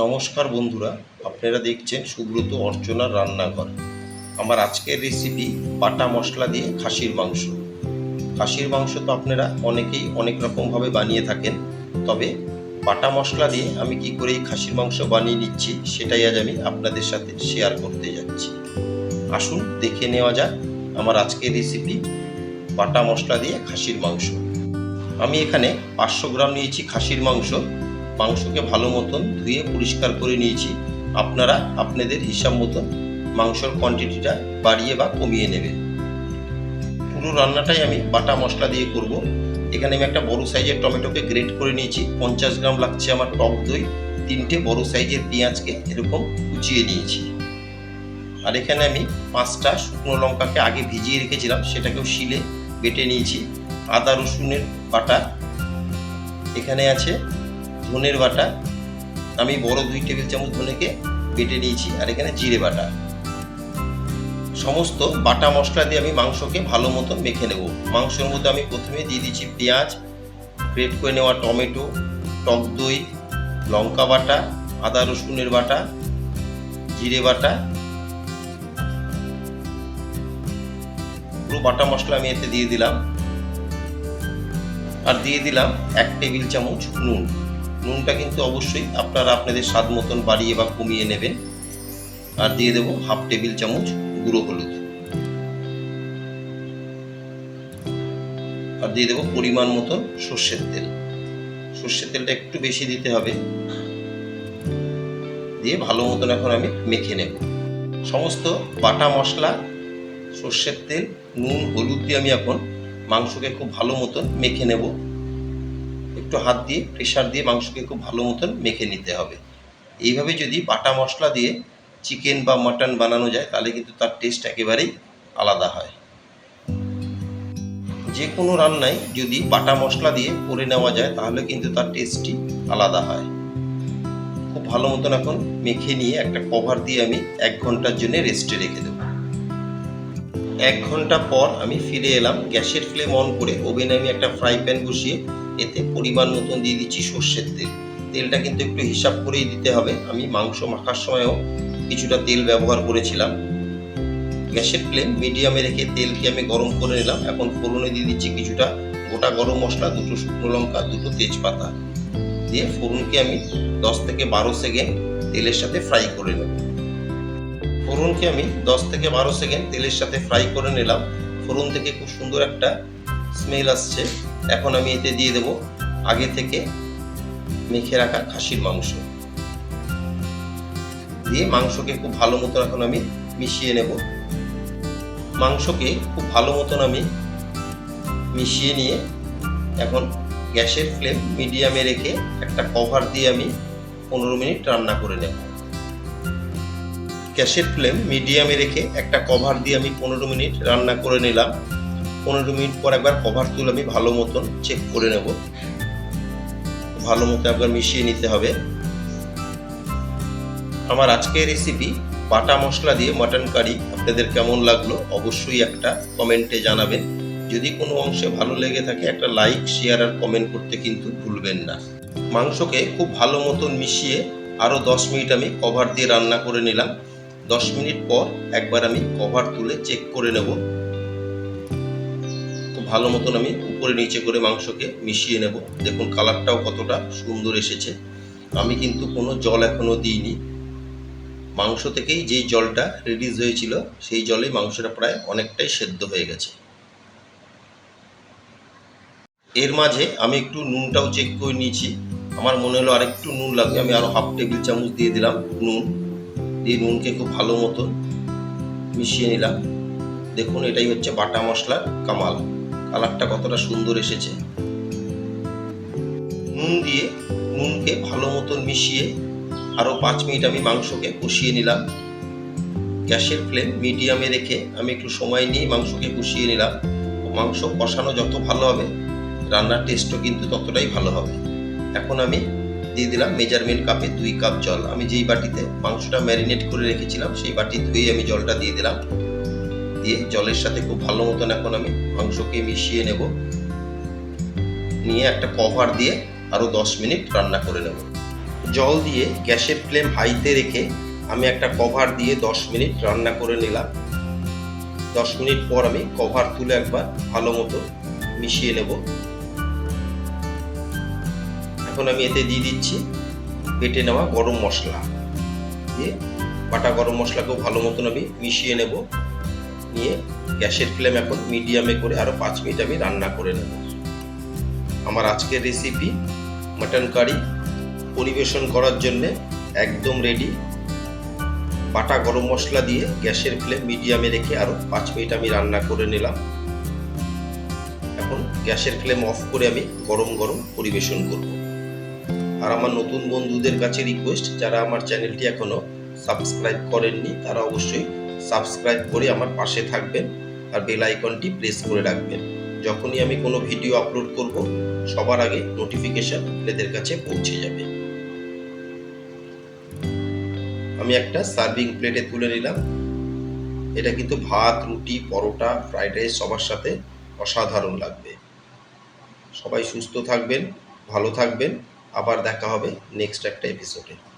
নমস্কার বন্ধুরা, আপনারা দেখছেন সুব্রত অর্চনার রান্নাঘর। আমার আজকের রেসিপি বাটা মশলা দিয়ে খাসির মাংস। খাসির মাংস তো আপনারা অনেকেই অনেক রকমভাবে বানিয়ে থাকেন, তবে বাটা মশলা দিয়ে আমি কি করে এই খাসির মাংস বানিয়ে নিচ্ছি সেটাই আজ আমি আপনাদের সাথে শেয়ার করতে যাচ্ছি। আসুন দেখে নেওয়া যাক আমার আজকের রেসিপি বাটা মশলা দিয়ে খাসির মাংস। আমি এখানে পাঁচশো গ্রাম নিয়েছি খাসির মাংস। মাংসকে ভালো মতন ধুয়ে পরিষ্কার করে নিয়েছি। আপনারা আপনাদের হিসাব মতন মাংসর কোয়ান্টিটিটা বাড়িয়ে বা কমিয়ে নেবেন। পুরো রান্নাটাই আমি বাটা মশলা দিয়ে করব। এখানে আমি একটা বড় সাইজের টমেটোকে গ্রেট করে নিয়েছি। পঞ্চাশ গ্রাম লাগছে আমার টক দই। তিনটে বড় সাইজের পেঁয়াজকে এরকম কুচিয়ে নিয়েছি। আর এখানে আমি পাঁচটা শুকনো লঙ্কাকে আগে ভিজিয়ে রেখেছিলাম, সেটাকেও শিলে বেটে নিয়েছি। আদা রসুনের বাটা এখানে আছে ধনের বাটা, আমি বড় দুই টেবিল চামচ ধনেকে বেটে নিয়েছি, আর এখানে জিরে বাটা। সমস্ত বাটা মশলা দিয়ে আমি মাংসকে ভালো মতন মেখে নেব। মাংসের মধ্যে আমি প্রথমে দিয়ে দিচ্ছি পেঁয়াজ, গ্রেট করে নেওয়া টমেটো, টক দই, লঙ্কা বাটা, আদা রসুনের বাটা, জিরে বাটা। পুরো বাটা মশলা আমি এতে দিয়ে দিলাম। আর দিয়ে দিলাম এক টেবিল চামচ নুন। নুনটা কিন্তু অবশ্যই আপনারা আপনাদের স্বাদ মতন বাড়িয়ে বা কমিয়ে নেবেন। আর দিয়ে দেবো হাফ টেবিল চামচ গুঁড়ো হলুদ। আর দিয়ে দেবো পরিমাণ মতন সর্ষের তেল। সর্ষের তেলটা একটু বেশি দিতে হবে। দিয়ে ভালো মতন এখন আমি মেখে নেব। সমস্ত বাটা মশলা, সর্ষের তেল, নুন, হলুদ দিয়ে আমি এখন মাংসকে খুব ভালো মতন মেখে নেব। একটু হাত দিয়ে প্রেশার দিয়ে মাংসকে খুব ভালো মতন মেখে নিতে হবে। এইভাবে যদি বাটা মশলা দিয়ে চিকেন বা মাটন বানানো যায়, তাহলে কিন্তু তার টেস্ট একেবারেই আলাদা হয়। যে কোনো রান্নায় যদি বাটা মশলা দিয়ে করে নেওয়া যায়, তাহলে কিন্তু তার টেস্টটি আলাদা হয়। খুব ভালো মতন এখন মেখে নিয়ে একটা কভার দিয়ে আমি এক ঘণ্টার জন্য রেস্টে রেখে দেবো। এক ঘণ্টা পর আমি ফিরে এলাম, গ্যাসের ফ্লেম অন করে ওভেনে আমি একটা ফ্রাই প্যান বসিয়ে এতে পরিমাণ মতন দিয়ে দিচ্ছি সর্ষের তেল। তেলটা কিন্তু একটু হিসাব করেই দিতে হবে। আমি মাংস মাখার সময়ও কিছুটা তেল ব্যবহার করেছিলাম। গ্যাসের ফ্লেম মিডিয়ামে রেখে তেলকে আমি গরম করে নিলাম। এখন ফোড়নে দিয়ে দিচ্ছি কিছুটা গোটা গরম মশলা, দুটো শুকনো লঙ্কা, দুটো তেজপাতা। দিয়ে ফোড়নকে আমি দশ থেকে বারো সেকেন্ড তেলের সাথে ফ্রাই করে নেব। ফোড়নকে আমি দশ থেকে বারো সেকেন্ড তেলের সাথে ফ্রাই করে নিলাম। ফোড়ন থেকে খুব সুন্দর একটা স্মেল আসছে। এখন আমি এতে দিয়ে দেব আগে থেকে মেখে রাখা খাসির মাংস। দিয়ে মাংসকে খুব ভালো মতো এখন আমি মিশিয়ে নেব। মাংসকে খুব ভালো মতন আমি মিশিয়ে নিয়ে এখন গ্যাসের ফ্লেম মিডিয়ামে রেখে একটা কভার দিয়ে আমি পনেরো মিনিট রান্না করে নেব। গ্যাসের ফ্লেম মিডিয়ামে রেখে একটা কভার দিয়ে আমি পনেরো মিনিট রান্না করে নিলাম। পনেরো মিনিট পর একবার কভার তুলে আমি ভালো মতন চেক করে নেব। ভালো মতো একবার মিশিয়ে নিতে হবে। আমার আজকের রেসিপি বাটা মশলা দিয়ে মাটন কারি আপনাদের কেমন লাগল অবশ্যই একটা কমেন্টে জানাবেন। যদি কোনো অংশে ভালো লেগে থাকে, একটা লাইক শেয়ার আর কমেন্ট করতে কিন্তু ভুলবেন না। মাংসকে খুব ভালো মতন মিশিয়ে আরও দশ মিনিট আমি কভার দিয়ে রান্না করে নিলাম। দশ মিনিট পর একবার আমি কভার তুলে চেক করে নেব। ভালো মতন আমি উপরে নিচে করে মাংসকে মিশিয়ে নেব। দেখুন কালারটাও কতটা সুন্দর এসেছে। আমি কিন্তু কোনো জল এখনও দিইনি। মাংস থেকেই যেই জলটা রিলিজ হয়েছিল, সেই জলে মাংসটা প্রায় অনেকটাই সেদ্ধ হয়ে গেছে। এর মাঝে আমি একটু নুনটাও চেক করে নিয়েছি। আমার মনে হলো আরেকটু নুন লাগবে। আমি আরও হাফ টেবিল চামচ দিয়ে দিলাম নুন। দিয়ে নুনকে খুব ভালো মতন মিশিয়ে নিলাম। দেখুন এটাই হচ্ছে বাটা মশলার কামাল। কালারটা কতটা সুন্দর এসেছে। নুন দিয়ে নুনকে ভালো মতন মিশিয়ে আরও পাঁচ মিনিট আমি মাংসকে কষিয়ে নিলাম। গ্যাসের ফ্লেম মিডিয়ামে রেখে আমি একটু সময় নিয়ে মাংসকে কষিয়ে নিলাম। মাংস কষানো যত ভালো হবে, রান্নার টেস্টও কিন্তু ততটাই ভালো হবে। এখন আমি দিয়ে দিলাম মেজারমেন্ট কাপে দুই কাপ জল। আমি যেই বাটিতে মাংসটা ম্যারিনেট করে রেখেছিলাম, সেই বাটি ধুয়ে আমি জলটা দিয়ে দিলাম। দিয়ে জলের সাথে খুব ভালো মতন এখন আমি মাংসকে মিশিয়ে নেব। নিয়ে একটা কভার দিয়ে আরও দশ মিনিট রান্না করে নেব। জল দিয়ে গ্যাসের ফ্লেম হাইতে রেখে আমি একটা কভার দিয়ে দশ মিনিট রান্না করে নিলাম। দশ মিনিট পর আমি কভার তুলে একবার ভালো মতো মিশিয়ে নেব। এখন আমি এতে দিয়ে দিচ্ছি বেটে নেওয়া গরম মশলা। দিয়ে বাটা গরম মশলাকেও ভালো মতন আমি মিশিয়ে নেব। নিয়ে গ্যাসের ফ্লেম এখন মিডিয়ামে করে আরও পাঁচ মিনিট আমি রান্না করে নেব। আমার আজকের রেসিপি মাটন কারি পরিবেশন করার জন্যে একদম রেডি বাটা গরম মশলা দিয়ে গ্যাসের ফ্লেম মিডিয়ামে রেখে আরও পাঁচ মিনিট আমি রান্না করে নিলাম। এখন গ্যাসের ফ্লেম অফ করে আমি গরম গরম পরিবেশন করব। আর আমার নতুন বন্ধুদের কাছে রিকোয়েস্ট যারা আমার চ্যানেলটি এখনও সাবস্ক্রাইব করেননি, তারা অবশ্যই সাবস্ক্রাইব করে আমার পাশে থাকবেন আর বেল আইকনটি প্রেস করে রাখবেন। যখনই আমি কোনো ভিডিও আপলোড করব, সবার আগে নোটিফিকেশন আপনাদের কাছে পৌঁছে যাবে। আমি একটা সার্ভিং প্লেটে তুলে নিলাম। এটা কিন্তু ভাত, রুটি, পরোটা, ফ্রাইড রাইস সবার সাথে অসাধারণ লাগবে। সবাই সুস্থ থাকবেন, ভালো থাকবেন। আবার দেখা হবে নেক্সট একটা এপিসোডে।